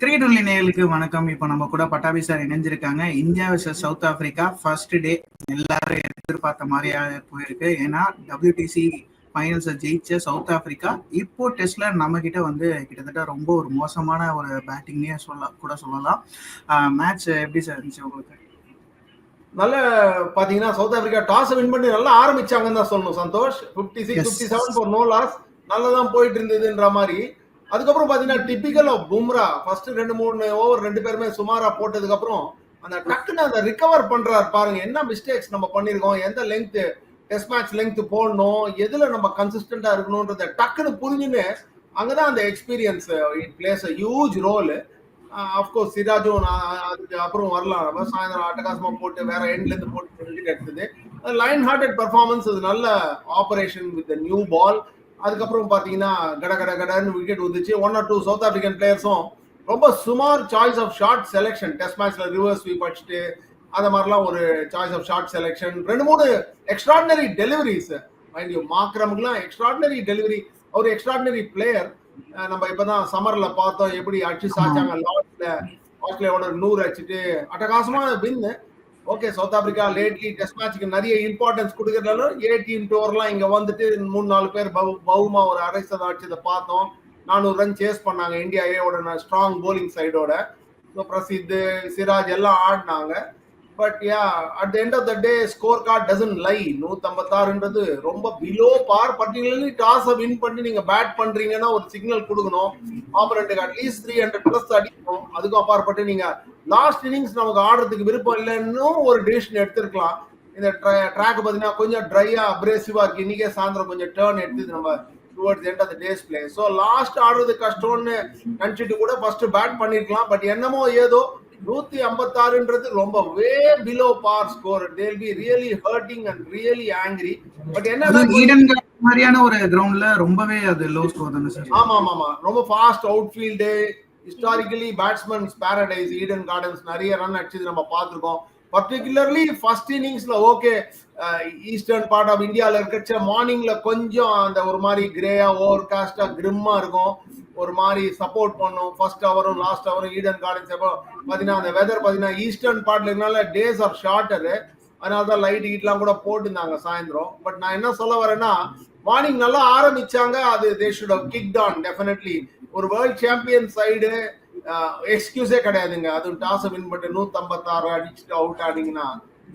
Cricket only நேயர்களுக்கு வணக்கம். இப்போ நம்ம கூட பட்டாபி சார் இணைஞ்சிருக்காங்க. India vs South Africa first day எல்லாரும் எதிர்பார்த்த மாதிரியா போயிருக்கு. ஏன்னா டபிள்யூடிசி ஃபைனல்ஸை ஜெயிச்ச சவுத் ஆப்பிரிக்கா இப்போ டெஸ்ட்ல நம்ம கிட்ட வந்து கிட்டத்தட்ட ரொம்ப ஒரு மோசமான ஒரு பேட்டிங்னே சொல்ல கூட சொல்லலாம். மேட்ச் எப்படி சார் இருந்துச்சு உங்களுக்கு? நல்ல பாத்தீங்கன்னா சவுத் ஆப்பிரிக்கா டாஸ் வின் பண்ணி நல்லா ஆரம்பிச்சாங்கன்னு தான் சொல்லணும். Santhosh fifty six. Fifty seven for no loss நல்லதான் போயிட்டு இருந்ததுன்ற மாதிரி. அதுக்கப்புறம் பாத்தீங்கன்னா டிபிக்கல் ஆஃப் பும்ரா ஃபர்ஸ்ட் ரெண்டு மூணு ஓவர் ரெண்டு பேருமே சுமாரா போட்டதுக்கு அப்புறம் அந்த டக்குன்னு அந்த ரிகவர் பண்றாரு பாருங்க. என்ன மிஸ்டேக்ஸ் நம்ம பண்ணிருக்கோம் எந்த லெங்த் டெஸ்ட் மேட்ச் லெங்த் போடணும்? எதுல நம்ம கன்சிஸ்டண்டா இருக்கணும்ன்றத டக்குன்னு புரிஞ்சுன்னு அங்கதான் அந்த experience it plays a huge role of course சிராஜும் நான் அதுக்கு அப்புறம் வரலாம். நம்ம சாயந்தரம் அட்டகாசமா போட்டு வேற எண்ட்ல இருந்து போட்டு எடுத்தது. லைன் ஹார்டட் பெர்ஃபார்மன்ஸ் அது நல்ல ஆபரேஷன் வித் நியூ பால் அதுக்கப்புறம் பாத்தீங்கன்னா கட கட கடன்னு விக்கெட் வந்துச்சு. One or two South African பிளேயர்ஸும் ரொம்ப சுமார் choice of shot selection test மேட்ச்ல ரிவர்ஸ் ஸ்வீப் அடிச்சுட்டு அந்த மாதிரிலாம் ஒரு சாய்ஸ் ஆஃப் ஷார்ட் செலெக்ஷன் ரெண்டு மூணு எக்ஸ்ட்ராடினரி டெலிவரிஸ் மைண்ட் யூ மாக்ரமுக்குலாம் எக்ஸ்ட்ராடினரி டெலிவரி ஒரு எக்ஸ்ட்ராடினரி பிளேயர் நம்ம இப்பதான் சம்மர்ல பார்த்தோம் எப்படி அடிச்சு சாச்சாங்க. லார்ட்ஸ்ல ஆஸ்திரேலியாவோட நூறு அடிச்சுட்டு அட்டகாசமா win okay South Africa lately test மேட்ச்க்கு நிறைய இம்பார்ட்டன்ஸ் கொடுக்கறதுனால ஏ டீம் டோர்லாம் இங்க வந்துட்டு மூணு நாலு பேர் பவுமா ஒரு அரை சதம் அடிச்சதை பார்த்தோம். நானூறு ரன் சேஸ் பண்ணாங்க. இந்தியா ஏவோட ஸ்ட்ராங் போலிங் சைடோட ஸோ பிரசித் சிராஜ் எல்லாம் ஆடினாங்க. But yeah at the end of the day score card doesn't lie நூத்தம்பத்தாறுன்றது ரொம்ப பிலோ பார் பர்டிகுலர்லி டாஸை வின் பண்ணி நீங்க பேட் பண்றீங்கன்னா ஒரு சிக்னல் கொடுக்கணும். ஆப்பரண்ட்டுக்கு at least three hundred plus அடிக்கணும். அதுக்கும் அப்பாற்பட்டு நீங்க லாஸ்ட் இன்னிங்ஸ் நமக்கு ஆடுறதுக்கு விருப்பம் இல்லைன்னு ஒரு டிசிஷன் எடுத்திருக்கலாம். இந்த ட்ராக் பார்த்தீங்கன்னா கொஞ்சம் ட்ரையா அப்ரேசிவா இருக்கு. இன்னைக்கே சாயந்தரம் கொஞ்சம் டேர்ன் எடுத்து நம்ம towards end of the day's play so last ஆடுறது கஷ்டம்னு நினைச்சிட்டு கூட ஃபர்ஸ்ட் பேட் பண்ணிருக்கலாம். பட் என்னமோ ஏதோ நூத்தி ஐம்பத்தாறுன்றது ரொம்ப way below par score they'll be really hurting and really angry but என்ன ஈடன் மாதிரியான ஒரு கிரவுண்ட்ல ரொம்பவே அது லோ ஸ்கோர் தானே சார் ஆமா ஆமா ஆமா ரொம்ப fast outfield historically batsmen's paradise Eden Gardens நிறைய ரன் அடிச்சது நம்ம பார்த்திருக்கோம். பர்டிகுலர்லி ஃபர்ஸ்ட் இன்னிங்ஸ்ல ஓகே ஈஸ்டர்ன் பார்ட் ஆஃப் இந்தியாவில் இருக்கச்ச மார்னிங்ல கொஞ்சம் அந்த ஒரு மாதிரி கிரேயா ஓவர் காஸ்டா கிரிம்மா இருக்கும். ஒரு மாதிரி சப்போர்ட் பண்ணும். ஃபர்ஸ்ட் ஹவரும் லாஸ்ட் ஹவரும் ஈடன் கார்டன்ஸ் எப்போ பார்த்தீங்கன்னா அந்த வெதர் பார்த்தீங்கன்னா ஈஸ்டர்ன் பார்ட்ல இருக்கனால டேஸ் ஆர் ஷார்ட்டரு அதனால தான் லைட் ஹீட்லாம் கூட போட்டுருந்தாங்க சாயந்தரம். பட் நான் என்ன சொல்ல வரேன்னா மார்னிங் நல்லா ஆரம்பிச்சாங்க அது they should kick on definitely ஒரு வேர்ல்ட் சாம்பியன் சைடு எக்ஸ்கியூஸே கிடையாதுங்க. அது டாஸ் வின் பண்ணி நூத்தம்பத்தாறு அடிச்சுட்டு அவுட் ஆனீங்கன்னா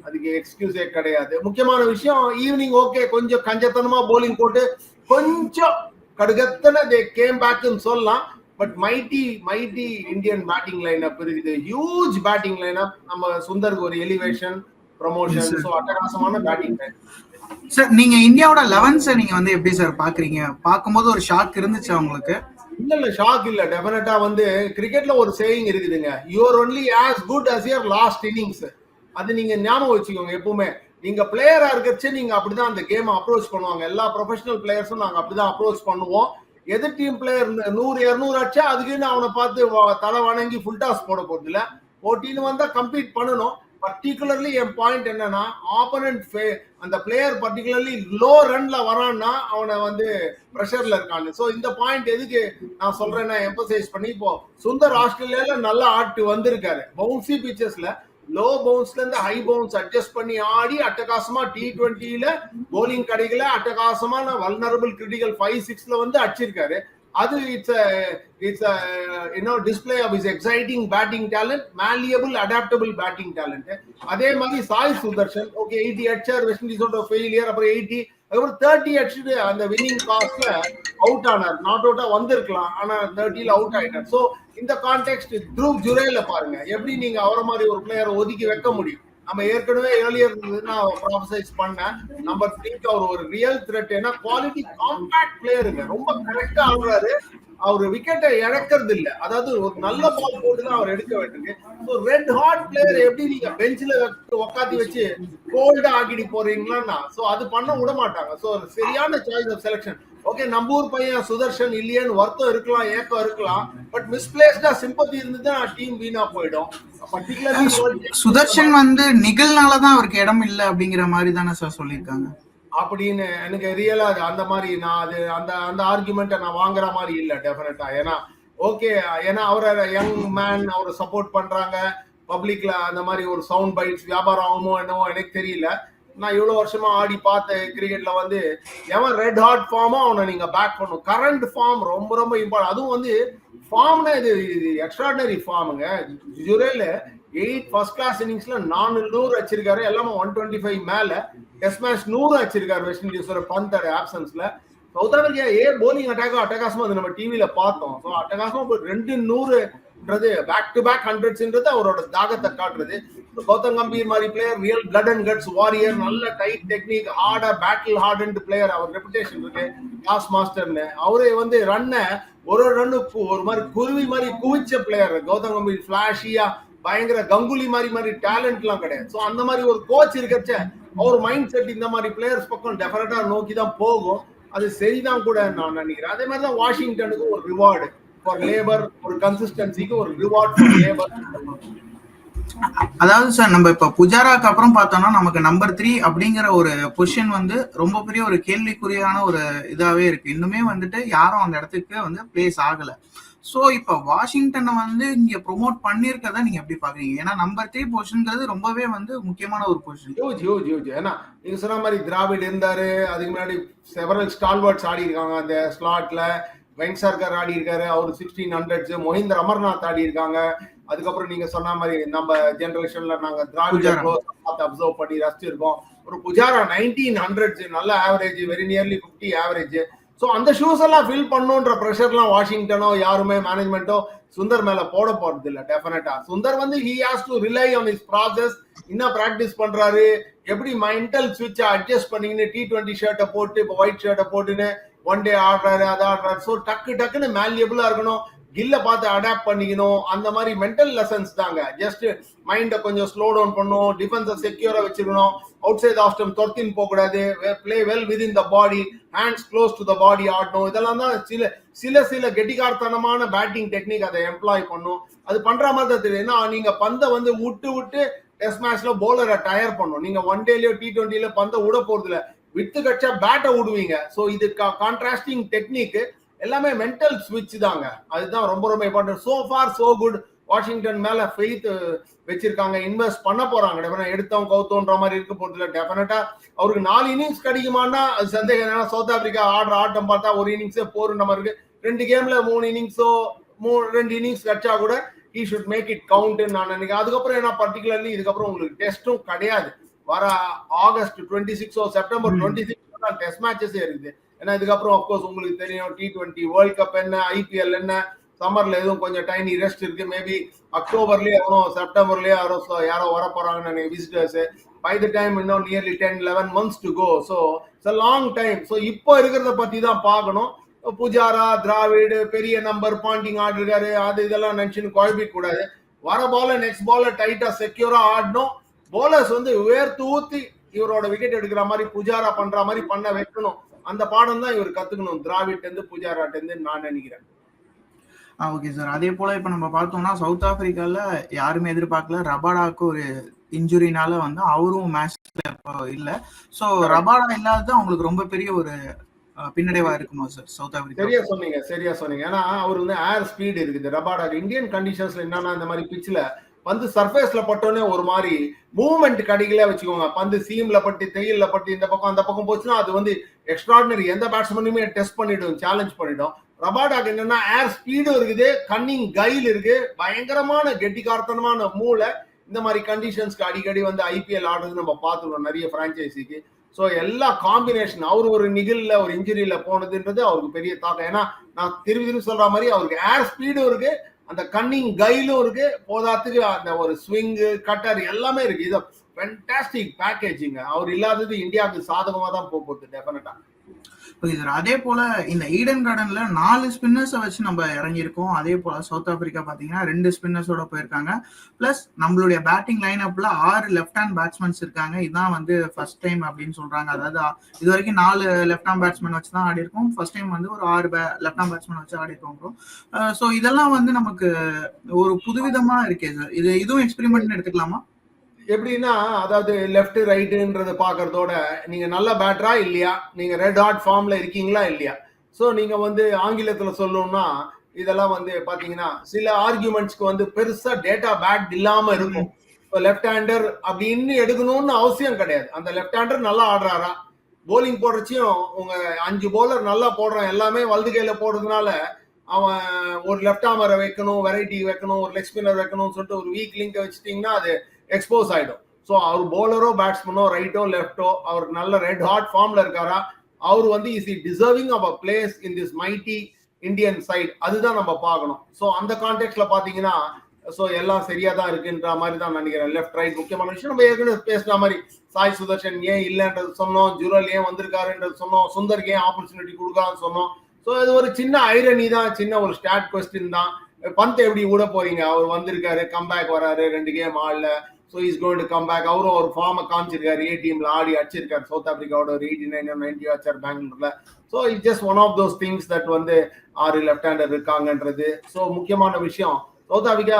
அதுக்கு எக்ஸ்கியூஸே கிடையாது. முக்கியமான விஷயம் ஈவினிங் ஓகே கொஞ்சம் கஞ்சத்தனமா போலிங் போட்டு கொஞ்சம் கடுகத்தன தே கேம் பேக்னு சொல்லலாம். But mighty mighty Indian batting line up இருக்குது ஹியூஜ் பேட்டிங் லைன் அப் நம்ம சுந்தருக்கு ஒரு எலிவேஷன் ப்ரொமோஷன். ஸோ அட்டகாசமான பேட்டிங் லைன் சார் நீங்க இந்தியாவோட லெவன்ஸை நீங்க வந்து எப்படி சார் பாக்குறீங்க? பார்க்கும்போது ஒரு ஷாக் இருந்துச்சு உங்களுக்கு இல்ல இல்ல ஷாக் இல்ல. டெஃபினட்டா வந்து கிரிக்கெட்ல ஒரு சேயிங் இருக்குதுங்க. Your only as good as your last innings அது நீங்க ஞாபகம் வச்சுக்கோங்க எப்பவுமே. நீங்க பிளேயரா இருக்கச்சு நீங்க அப்படிதான் அந்த கேம் அப்ரோச் பண்ணுவாங்க. எல்லா ப்ரொஃபஷனல் பிளேயர்ஸும் நாங்க அப்படிதான் அப்ரோச் பண்ணுவோம். எதிர் டீம் பிளேயர் நூறு இரநூறு ஆச்சு அதுக்குன்னு அவனை பார்த்து தலை வணங்கி ஃபுல் டாஸ் போட போறது இல்லை போட்டின்னு வந்தா கம்ப்ளீட் பண்ணணும். பர்டிகுலர்லி என் பாயிண்ட் என்னன்னா ஆப்பனன்ட் அந்த பிளேயர் பர்டிகுலர்லி லோ ரன்ல வரான்னா அவனை வந்து ப்ரெஷர்ல இருக்கான்னு ஸோ இந்த பாயிண்ட் எதுக்கு நான் சொல்றேன்னா எம்பசைஸ் பண்ணி இப்போ சுந்தர் ஆஸ்திரேலியால நல்லா ஆட்டு வந்திருக்காரு. பவுன்சி பிச்சஸ்ல லோ பவுன்ஸ்ல இருந்து ஹை பவுன்ஸ் அட்ஜஸ்ட் பண்ணி ஆடி அட்டகாசமா டி டுவெண்ட்டில போலிங் கிடைக்கல அட்டகாசமான வல்னரபிள் கிரிட்டிக்கல் ஃபைவ் சிக்ஸ்ல வந்து அடிச்சிருக்காரு. அது it's it's you know display of is exciting batting talent malleable adaptable batting talent அதே மாதிரி சாய் சுதர்ஷன் ஓகே எயிட்டி அடிச்சார் வெஸ்ட் இண்டீஸோட ஃபெயிலியர் அப்புறம் எயிட்டி அதுக்கப்புறம் தேர்ட்டி அடிச்சுட்டு அந்த வின்னிங் காஸ்ட்ல அவுட் ஆனார். நாட் அவுட்டா வந்திருக்கலாம் ஆனா தேர்ட்டியில் அவுட் ஆயிட்டார். ஸோ இந்த கான்டெக்ட் த்ரூ ஜுரேல பாருங்க எப்படி நீங்க அவரை மாதிரி ஒரு பிளேயரை ஒதுக்கி வைக்க முடியும்? நம்ம ஏற்கனவே ஏர்லியர் நான் ப்ராஃபசைஸ் பண்ணேன். நம்பர் த்ரீக்கு அவர் ஒரு ரியல் த்ரெட் ஏன்னா குவாலிட்டி காம்பேக்ட் பிளேயருங்க ரொம்ப கரெக்டா ஆடுறாரு. அவர் விக்கெட்டை இழக்கிறது இல்ல. அதாவது ஒரு நல்ல பால் போட்டு தான் அவர் எடுக்க வேண்டியது ஸோ ரெட் ஹாட் பிளேயர் எப்படி நீங்க பெஞ்சில் உக்காத்தி வச்சு கோல்டா ஆக்கிட்டு போறீங்களா சோ அது பண்ண விட மாட்டாங்க. சோ சரியான சாய்ஸ் ஆஃப் செலக்ஷன் ஓகே நம்ம ஊர் பையன் சுதர்ஷன் இல்லையேன்னு வருத்தம் இருக்கலாம் ஏக்கம் இருக்கலாம் பட் மிஸ்பிளேஸ்டா சிம்பத்தி இருந்ததுன்னா டீம் வீணா போயிடும். பர்டிகுலர்லி சுதர்ஷன் வந்து நிகழ்னாலதான் அவருக்கு இடம் இல்லை அப்படிங்கிற மாதிரி தானே சார் சொல்லியிருக்காங்க? அப்படின்னு எனக்கு ரியலா அந்த மாதிரி நான் அது அந்த அந்த ஆர்குமெண்ட்டை நான் வாங்குற மாதிரி இல்ல டெஃபினட்டா ஏன்னா ஓகே ஏன்னா அவரை யங் மேன் அவரை சப்போர்ட் பண்றாங்க. பப்ளிக்ல அந்த மாதிரி ஒரு சவுண்ட் பைட்ஸ் வியாபாரம் ஆகுமோ என்னவோ எனக்கு தெரியல. நான் இவ்வளவு வருஷமா ஆடி பார்த்த கிரிக்கெட்ல வந்து எவன் ரெட் ஹாட் ஃபார்மோ அவனை நீங்க பேக் பண்ணும் கரண்ட் ஃபார்ம் ரொம்ப ரொம்ப இம்பார்ட்டன் அதுவும் வந்து ஃபார்ம்னா இது எக்ஸ்ட்ராடனரி ஃபார்முங்க ஜுரேல எயிட் ஃபர்ஸ்ட் கிளாஸ் இன்னிங்ஸ்ல நானூறு வச்சிருக்காரு எல்லாமே ஒன் டுவெண்ட்டி ஃபைவ் மேல. டெஸ்ட் மேட்ச் நூறு வச்சிருக்காரு வெஸ்ட் இண்டீஸோட பந்தோட ஆப்சன்ஸ்ல சவுத் ஆப்பிரிக்கா ஏ போலிங் அட்டாக்கோ அட்டகாசமா அது நம்ம டிவியில பார்த்தோம். ஸோ அட்டகாசமா ரெண்டு நூறுன்றது பேக் டு பேக் ஹண்ட்ரட்ஸ்ன்றது அவரோட தாகத்தை காட்டுறது. கௌதம் கம்பீர் மாதிரி player real blood and guts warrior நல்ல டைட் டெக்னிக் ஹார்டா பேட்டில் ஹார்டன் பிளேயர் அவர் ரெப்புடேஷன் இருக்கு. கிளாஸ் மாஸ்டர்னு அவரே வந்து ரன்னை ஒரு ஒரு ரன்னு ஒரு மாதிரி குருவி மாதிரி குவிச்ச பிளேயர் கௌதம் கம்பீர் ஃபிளாஷியா பயங்கர கங்குலி மாதிரி மாதிரி டேலண்ட்லாம் கிடையாது. ஸோ அந்த மாதிரி ஒரு கோச் இருக்கச்ச அவர் மைண்ட் செட் இந்த மாதிரி பிளேயர்ஸ் பக்கம் டெஃபினட்டா நோக்கி தான் போகும். அது சரிதான் கூட நான் நினைக்கிறேன். அதே மாதிரி தான் வாஷிங்டனுக்கு ஒரு ரிவார்டு ஃபார் லேபர் ஒரு கன்சிஸ்டன்சிக்கு ஒரு ரிவார்ட் ஃபார் லேபர் அதாவது சார் நம்ம இப்ப புஜாராக்கு அப்புறம் பார்த்தோம்னா நமக்கு நம்பர் த்ரீ அப்படிங்கிற ஒரு பொசிஷன் வந்து ரொம்ப பெரிய ஒரு கேள்விக்குறியான ஒரு இதாவே இருக்கு. இன்னுமே வந்துட்டு யாரும் அந்த இடத்துக்கு வந்து பிளேஸ் ஆகல. சோ இப்ப வாஷிங்டனை வந்து இங்க ப்ரொமோட் பண்ணிருக்கத நீங்க எப்படி பாக்குறீங்க? ஏன்னா நம்பர் த்ரீ பொசிஷன்ங்கிறது ரொம்பவே வந்து முக்கியமான ஒரு பொசிஷன் ஹியூஜ் ஹியூஜ் ஹியூஜ் ஏன்னா நீங்க சொன்ன மாதிரி திராவிட் இருந்தாரு அதுக்கு முன்னாடி செவரல் ஸ்டால்வர்ட்ஸ் ஆடி இருக்காங்க. அந்த ஸ்லாட்ல வெங்க் சர்கர் ஆடி இருக்காரு அவர் சிக்ஸ்டீன் ஹண்ட்ரட்ஸ் மொஹிந்தர் அமர்நாத் ஆடி இருக்காங்க. அதுக்கப்புறம் நீங்க சொன்ன மாதிரி நம்ம ஜெனரேஷன்ல நாங்க திராவிட அப்சர்வ் பண்ணி ரசிச்சிருக்கோம். ஒரு புஜாரா நைன்டீன் ஹண்ட்ரட்ஸ் நல்ல average very nearly fifty average so அந்த ஷூஸ் எல்லாம் ஃபில் பண்ணுன்ற ப்ரெஷர்லாம் வாஷிங்டனோ யாருமே மேனேஜ்மெண்ட்டோ சுந்தர் மேல போட போறது இல்ல டெஃபினட்டா சுந்தர் வந்து he has to rely on is process என்ன பிராக்டிஸ் பண்றாரு? எப்படி மென்டல் சுவிட்சை அட்ஜஸ்ட் பண்ணிக்கின்னு டி டுவெண்ட்டி ஷர்ட்டை போட்டு இப்போ ஒயிட் ஷர்ட்டை போட்டுன்னு ஒன் டே ஆடுறாரு அதை ஆடுறாரு ஸோ டக்கு டக்குன்னு மேல்யபிளா இருக்கணும். கில்ல பார்த்து அடாப்ட் பண்ணிக்கணும். அந்த மாதிரி மென்டல் லெசன்ஸ் தாங்க. ஜஸ்ட் மைண்டை கொஞ்சம் ஸ்லோ டவுன் பண்ணும் டிஃபென்ஸை செக்யூரா வச்சிருக்கணும் அவுட் சைட் ஆஃப் ஸ்டம் தொர்த்தின் போகக்கூடாது. Play well with the body hands close to the body ஆடணும். இதெல்லாம் தான் சில சில சில கெட்டிகார்த்தனமான பேட்டிங் டெக்னிக் அதை எம்ப்ளாய் பண்ணும். அது பண்ற மாதிரி தான் தெரியும். ஏன்னா நீங்க பந்தை வந்து விட்டு விட்டு டெஸ்ட் மேட்ச்ல போலரை டயர் பண்ணும். நீங்க ஒன் டேலயோ டி டுவெண்ட்டில பந்தை விட போறது இல்லை வித்து கட்சா பேட்டை விடுவீங்க. ஸோ இது கான்ட்ராஸ்டிங் டெக்னிக் எல்லாமே மென்டல் ஸ்விட்ச் தாங்க. அதுதான் ரொம்ப ரொம்ப important so far so good Washington மேல ஃபெய்த் வச்சிருக்காங்க. இன்வெஸ்ட் பண்ண போறாங்க. டெஃபினட் எடுத்தோம் கவுத்தோன்ற மாதிரி இருக்க போறதுல டெஃபினட்டா அவருக்கு நாலு இன்னிங்ஸ் கிடைக்குமான்னா அது சந்தேகம் ஏன்னா சவுத் ஆப்பிரிக்கா ஆடுற ஆட்டம் பார்த்தா ஒரு இன்னிங்ஸே போருன்ற மாதிரி இருக்கு. ரெண்டு கேம்ல மூணு இன்னிங்ஸோ மூ ரெண்டு இன்னிங்ஸ் கட்சா கூட he should make it count நான் நினைக்கிறேன். அதுக்கப்புறம் என்ன? பர்டிகுலர்லி இதுக்கப்புறம் உங்களுக்கு டெஸ்ட்டும் கிடையாது. வர ஆகஸ்ட் டுவெண்ட்டி சிக்ஸோ செப்டம்பர் டுவெண்ட்டி சிக்ஸ் டெஸ்ட் மேட்சஸே இருக்குது. ஏன்னா இதுக்கப்புறம் அப்கோர்ஸ் உங்களுக்கு தெரியும் டி டுவெண்ட்டி வேர்ல்ட் கப் என்ன ஐபிஎல் என்ன சம்மர்ல எதுவும் கொஞ்சம் டைனி ரெஸ்ட் இருக்கு. மேபி அக்டோபர்லயே யாரும் செப்டம்பர்லயே யாரோ யாரோ வர போறாங்கன்னு விசிட்டர்ஸ் பை த டைம் இன்னும் nearly ten eleven months to go so it's long time so இப்போ இருக்கிறத பத்தி தான் பார்க்கணும். புஜாரா திராவிடு பெரிய நம்பர் பாண்டிங் ஆடிருக்காரு அது இதெல்லாம் நினைச்சுன்னு குழப்பிக்க கூடாது. வர பால நெக்ஸ்ட் பால டைட்டா செக்யூரா ஆடணும். போலர்ஸ் வந்து உயர்த்து ஊத்தி இவரோட விக்கெட் எடுக்கிற மாதிரி புஜாரா பண்ற மாதிரி பண்ண வைக்கணும். அந்த பாடம் தான் இவர் கத்துக்கணும். திராவிட் இருந்து நான் நினைக்கிறேன். ஓகே சார் அதே போல இப்ப நம்ம பார்த்தோம்னா சவுத் ஆப்பிரிக்கால யாருமே எதிர்பார்க்கல. ரபாடாக்கு ஒரு இன்ஜுரினால வந்து அவரும் மேட்ச்ல இல்ல. சோ ரபாடா இல்லாதது அவங்களுக்கு ரொம்ப பெரிய ஒரு பின்னடைவா இருக்குமா சார் சவுத் ஆப்பிரிக்கா சரியா சொன்னீங்க சரியா சொன்னீங்க. ஏன்னா அவர் வந்து ஏர் ஸ்பீட் இருக்குது. ரபாடா இந்தியன் கண்டிஷன்ஸ்ல என்னன்னா இந்த மாதிரி பிச்சில் பந்து சர்ஃபேஸ்ல பட்டோன்னே ஒரு மாதிரி மூவ்மெண்ட் கடிகளே வச்சுக்கோங்க. பந்து சீம்ல பட்டு தெயில பட்டு இந்த பக்கம் அந்த பக்கம் போச்சுன்னா அது வந்து எக்ஸ்ட்ராடினரி எந்த பேட்ஸ்மேனுமே டெஸ்ட் பண்ணிடும் சேலஞ்ச் பண்ணிடும். ரபாடாக்கு என்னன்னா ஏர் ஸ்பீடும் இருக்குது கன்னிங் கைல் இருக்கு பயங்கரமான கெட்டிகார்த்தனமான மூளை. இந்த மாதிரி கண்டிஷன்ஸ்க்கு அடிக்கடி வந்து ஐபிஎல் ஆடுறது நம்ம பார்த்துருவோம் நிறைய பிரான்ச்சைசிக்கு ஸோ எல்லா காம்பினேஷன் அவர் ஒரு நிகில்ல ஒரு இன்ஜுரியில போனதுன்றது அவருக்கு பெரிய தாக்கம். ஏன்னா நான் திரும்பி திரும்பி சொல்ற மாதிரி அவருக்கு ஏர் ஸ்பீடும் இருக்கு அந்த கன்னிங் கைலும் இருக்கு போதாத்துக்கு அந்த ஒரு ஸ்விங்கு கட்டர் எல்லாமே இருக்கு. இது ஃபென்டாஸ்டிக் பேக்கேஜிங்க அவர் இல்லாதது இந்தியாவுக்கு சாதகமா தான் போகுது டெஃபினட்டா புரியுது அதே போல இந்த ஈடன் கார்டன்ல நாலு ஸ்பின்னர்ஸை வச்சு நம்ம இறங்கியிருக்கோம். அதே போல சவுத் ஆப்பிரிக்கா பாத்தீங்கன்னா ரெண்டு ஸ்பின்னர்ஸோட போயிருக்காங்க. பிளஸ் நம்மளுடைய பேட்டிங் லைன் அப்ல ஆறு லெஃப்ட் ஹேண்ட் பேட்ஸ்மேன்ஸ் இருக்காங்க. இதுதான் வந்து ஃபர்ஸ்ட் டைம் அப்படின்னு சொல்றாங்க. அதாவது இது வரைக்கும் நாலு லெஃப்ட் ஹேண்ட் பேட்ஸ்மேன் வச்சு தான் ஆடி இருக்கோம் ஃபர்ஸ்ட் டைம் வந்து ஒரு ஆறு லெஃப்ட் ஹேண்ட் பேட்ஸ்மேன் வச்சு ஆடி இருக்கோம் ஸோ இதெல்லாம் வந்து நமக்கு ஒரு புதுவிதமா இருக்கே சார் இது இதுவும் எக்ஸ்பெரிமெண்ட் எடுத்துக்கலாமா? எப்படின்னா அதாவது லெஃப்ட் ரைட்டுன்றத பாக்குறதோட நீங்க நல்ல பேட்டரா இல்லையா? நீங்க ரெட் ஹாட் ஃபார்ம்ல இருக்கீங்களா இல்லையா? ஸோ நீங்க வந்து ஆங்கிலத்துல சொல்லணும்னா இதெல்லாம் வந்து பாத்தீங்கன்னா சில ஆர்குமெண்ட்ஸ்க்கு வந்து பெருசா டேட்டா பேட் இல்லாம இருக்கும். இப்போ லெஃப்ட் ஹேண்டர் அப்படின்னு எடுக்கணும்னு அவசியம் கிடையாது. அந்த லெஃப்ட் ஹேண்டர் நல்லா ஆடுறாரா? போலிங் போடுறச்சியும் உங்க அஞ்சு போலர் நல்லா போடுறான். எல்லாமே வலது கையில போடுறதுனால அவன் ஒரு லெஃப்ட் ஆமரை வைக்கணும் வெரைட்டி வைக்கணும் ஒரு லெக் ஸ்பின்னர் வைக்கணும்னு சொல்லிட்டு ஒரு வீக் லிங்க் வச்சுட்டீங்கன்னா அது எக்ஸ்போஸ் ஆயிடும். ஸோ அவர் போலரோ பேட்ஸ்மனோ ரைட்டோ லெஃப்டோ அவர் நல்ல ரெட் ஹாட் ஃபார்ம்ல இருக்காரா அவர் வந்து is a deserving of a place in this mighty Indian side அதுதான் நம்ம பார்க்கணும். ஸோ அந்த கான்டெக்ட்ல பாத்தீங்கன்னா ஸோ எல்லாம் சரியா தான் இருக்குன்ற மாதிரி தான் நினைக்கிறேன். லெஃப்ட் ரைட் முக்கியமான விஷயம். நம்ம ஏற்கனவே பேசுற மாதிரி சாய் சுதர்ஷன் ஏன் இல்லைன்றது சொன்னோம் ஜுரல் ஏன் வந்திருக்காருன்றது சொன்னோம் சுந்தருக்கு ஏன் ஆப்பர்ச்சுனிட்டி கொடுக்கான்னு சொன்னோம். ஸோ இது ஒரு சின்ன ஐரணி தான் சின்ன ஒரு ஸ்டாட் கொஸ்டின் தான். பந்த் எப்படி விட போறீங்க? அவர் வந்திருக்காரு கம்பேக் வராரு ரெண்டு game ஆடல. So is going to come back அவரும் ஒரு ஃபார்மை காமிச்சிருக்காரு. ஏ டீம்ல ஆடி அடிச்சிருக்காரு. சவுத் ஆப்பிரிக்காவோட ஒரு எயிட்டி நைன் நைன்டி அச்சார் பெங்களூர்ல. So it just one of those things that வந்து ஆறு லெஃப்ட் ஹேண்டர் இருக்காங்கன்றது. ஸோ முக்கியமான விஷயம் South Africa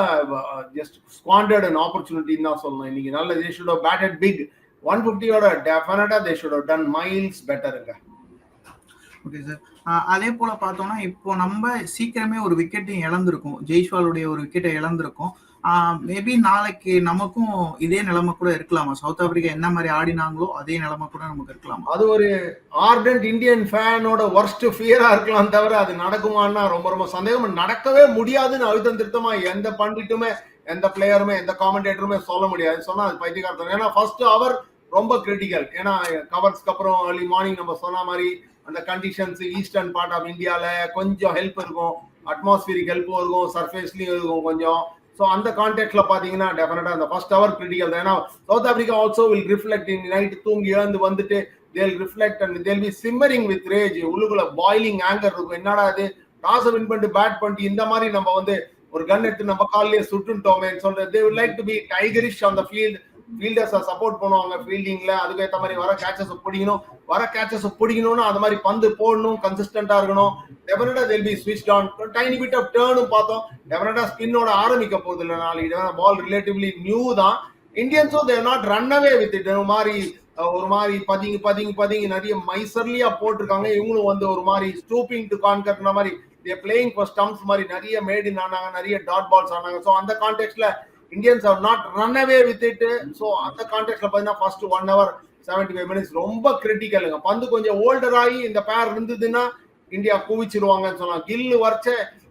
just squandered and ஆப்பர்ச்சுனிட்டின்னு தான் சொல்லணும். இன்னைக்கு நல்ல they should batted big one ஃபிஃப்டியோட டெஃபினட்டா தே ஷுட் டன் மைல்ஸ் பெட்டருங்க ஓகே சார் அதே போல பார்த்தோம்னா இப்போ நம்ம சீக்கிரமே ஒரு விக்கெட்டையும் இழந்திருக்கோம். ஜெய்ஷ்வாலுடைய ஒரு விக்கெட்டை இழந்திருக்கோம். மேபி நாளைக்கு நமக்கும் இதே நிலைமை கூட இருக்கலாமா? சவுத் ஆப்பிரிக்கா என்ன மாதிரி ஆடினாங்களோ அதே நிலைமை கூட நமக்கு இருக்கலாமா? அது ஒரு ஆர்டன்ட் இந்தியன் ஃபேனோட ஒர்ஸ்ட் ஃபியரா இருக்கலாம் தவிர அது நடக்குமான்னா ரொம்ப ரொம்ப சந்தேகம். நடக்கவே முடியாதுன்னு அழுத்தம் திருத்தமா எந்த பண்டிட்டுமே எந்த பிளேயருமே எந்த காமெண்டேட்டருமே சொல்ல முடியாது. சொன்னா அது பைத்தியக்காரத்தனம். ஏன்னா ஃபர்ஸ்ட் அவர் ரொம்ப கிரிட்டிக்கல் ஏன்னா கவர்ஸ்க்கு அப்புறம் அர்லி மார்னிங் நம்ம சொன்ன மாதிரி அந்த கண்டிஷன்ஸ் ஈஸ்டர்ன் பார்ட் ஆஃப் இந்தியாவில் கொஞ்சம் ஹெல்ப் இருக்கும். அட்மாஸ்பியரிக் ஹெல்ப்பும் இருக்கும். சர்ஃபேஸ்லையும் இருக்கும் கொஞ்சம். ஸோ அந்த கான்டெக்ட்ல பாத்தீங்கன்னா டெஃபினட்டா அந்த ஃபர்ஸ்ட் ஹவர் கிரிட்டிக்கல் தான். ஏன்னா South Africa also will reflect in night தூங்கி எழுந்து வந்துட்டு they'll reflect and they'll be simmering with rage உள்ளுக்குள்ள பாய்லிங் ஆங்கர் இருக்கும். என்னடா அது டாஸ் வின் பண்ணிட்டு பேட் பண்ணிட்டு இந்த மாதிரி நம்ம வந்து ஒரு கன் எடுத்து நம்ம கால்லயே சுட்டுட்டோமே சொல்றது. They would like to be tigerish on the field ஃபீல்டர்ஸை support பண்ணுவாங்க ஃபீல்டிங்ல அதுக்கேற்ற மாதிரி வர கேச்சஸ் பிடிக்கணும். வர கேச்சஸ் பிடிக்கணும்னு அந்த மாதிரி பந்து போடணும் கன்சிஸ்டன்டா இருக்கணும். டெஃபினட்டா தெல் பி ஸ்விட்ச் ஆன் டைனி பிட் ஆஃப் டேர்னும் பார்த்தோம். டெஃபினட்டா ஸ்பின்னோட ஆரம்பிக்க போகுது இல்லை நாளைக்கு. பால் ரிலேட்டிவ்லி நியூ தான். இந்தியன்ஸும் they're not run away with it ஒரு மாதிரி ஒரு மாதிரி பதிங்கி பதிங்கி பதிங்கி நிறைய மைசர்லியா போட்டிருக்காங்க. இவங்களும் வந்து ஒரு மாதிரி ஸ்டூப்பிங் டு கான்கர்ன மாதிரி பிளேயிங் ஃபார் ஸ்டம்ப்ஸ் மாதிரி நிறைய மேட் இன் ஆனாங்க நிறைய டாட் பால்ஸ் ஆனாங்க. ஸோ அந்த கான்டெக்ட்ல Indians are not run away with it so அந்த கான்டெக்ட்ல பார்த்தீங்கன்னா first one hour seventy five minutes ரொம்ப கிரிட்டிக்கலுங்க பந்து கொஞ்சம் ஓல்டர் ஆகி இந்த பேர் இருந்ததுன்னா இந்தியா குவிச்சிருவாங்கன்னு சொல்லலாம் கில்லு வரைச்ச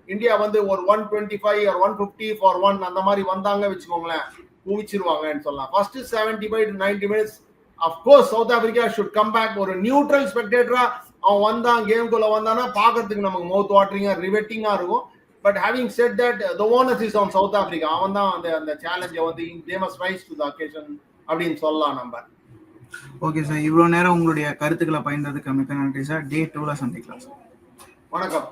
இந்தியா வந்து ஒரு ஒன் டுவெண்ட்டி ஃபைவ் ஒரு ஒன் ஃபிஃப்டி ஃபார் ஒன் அந்த மாதிரி வந்தாங்க வச்சுக்கோங்களேன். குவிச்சிருவாங்கன்னு சொல்லலாம். First seventy five to ninety minutes of course South Africa should come back ஒரு நியூட்ரல் ஸ்பெக்டேட்டரா அவன் வந்தான் கேம்குள்ள வந்தானா பாக்குறதுக்கு நமக்கு மவுத் வாட்டரிங்கா ரிவெட்டிங்கா இருக்கும். But having set that the onus is on South Africa அவன் தான் அந்த அந்த சேலஞ்சை வந்து they must rise to the occasion அப்படின்னு சொல்லலாம் நம்ம. ஓகே சார் இவ்வளோ நேரம் உங்களுடைய கருத்துக்களை பயந்ததுக்கு மிக்க நன்றி சார் டே டூல சந்திக்கலாம் சார் வணக்கம்.